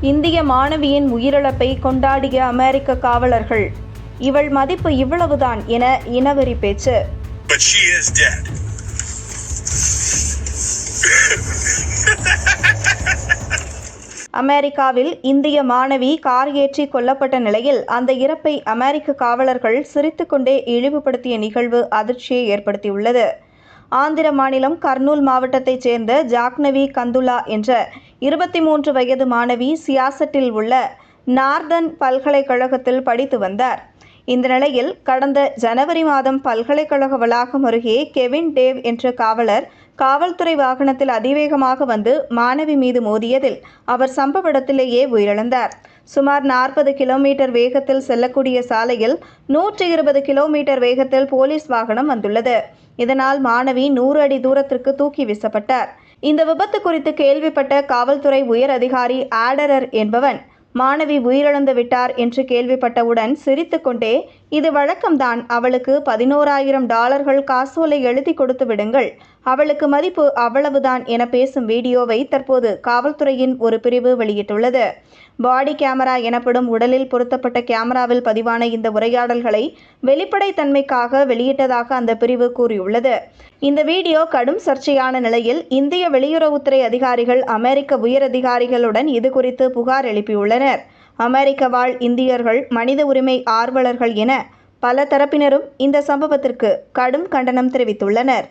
இந்திய மாணவியின் உயிரிழப்பை கொண்டாடிய அமெரிக்க காவலர்கள். இவள் மதிப்பு இவ்வளவுதான் என இனவெறி பேச்சு. அமெரிக்காவில் இந்திய மாணவி கார் ஏற்றி கொல்லப்பட்ட நிலையில் அந்த இறப்பை அமெரிக்க காவலர்கள் சிரித்துக்கொண்டே இழிவுபடுத்திய நிகழ்வு அதிர்ச்சியை ஏற்படுத்தியுள்ளது. ஆந்திர மாநிலம் கர்னூல் மாவட்டத்தைச் சேர்ந்த ஜாக்னவி கந்துலா என்ற இருபத்தி மூன்று வயது மாணவி சியாசட்டில் உள்ள நார்தன் பல்கலைக்கழகத்தில் படித்து வந்தார். இந்த நிலையில் கடந்த ஜனவரி மாதம் பல்கலைக்கழக வளாகம் அருகே கெவின் டேவ் என்ற காவலர் காவல்துறை வாகனத்தில் அதிவேகமாக வந்து மாணவி மீது மோதியதில் அவர் சம்பவ இடத்திலேயே உயிரிழந்தார். சுமார் நாற்பது கிலோமீட்டர் வேகத்தில் செல்லக்கூடிய சாலையில் நூற்றி இருபது கிலோமீட்டர் வேகத்தில் போலீஸ் வாகனம் வந்துள்ளது. இதனால் மாணவி நூறு அடி தூரத்திற்கு தூக்கி வீசப்பட்டார். இந்த விபத்து குறித்து கேள்விப்பட்ட காவல்துறை உயர் அதிகாரி ஆடரர் என்பவன் மாணவி உயிரிழந்து விட்டார் என்று கேள்விப்பட்டவுடன் சிரித்துக்கொண்டே இது வழக்கம்தான். அவளுக்கு பதினோராயிரம் டாலர்கள் காசோலை எழுதி கொடுத்து விடுங்கள். அவளுக்கு மதிப்பு அவ்வளவுதான் என பேசும் வீடியோவை தற்போது காவல்துறையின் ஒரு பிரிவு வெளியிட்டுள்ளது. பாடி கேமரா எனப்படும் உடலில் பொருத்தப்பட்ட கேமராவில் பதிவான இந்த உரையாடல்களை வெளிப்படைத்தன்மைக்காக வெளியிட்டதாக அந்த பிரிவு கூறியுள்ளது. இந்த வீடியோ கடும் சர்ச்சையான நிலையில் இந்திய வெளியுறவுத்துறை அதிகாரிகள் அமெரிக்க உயரதிகாரிகளுடன் இது குறித்து புகார் எழுப்பியுள்ளனர். அமெரிக்க வாழ் இந்தியர்கள் மனித உரிமை ஆர்வலர்கள் என பல தரப்பினரும் இந்த சம்பவத்திற்கு கடும் கண்டனம் தெரிவித்துள்ளனர்.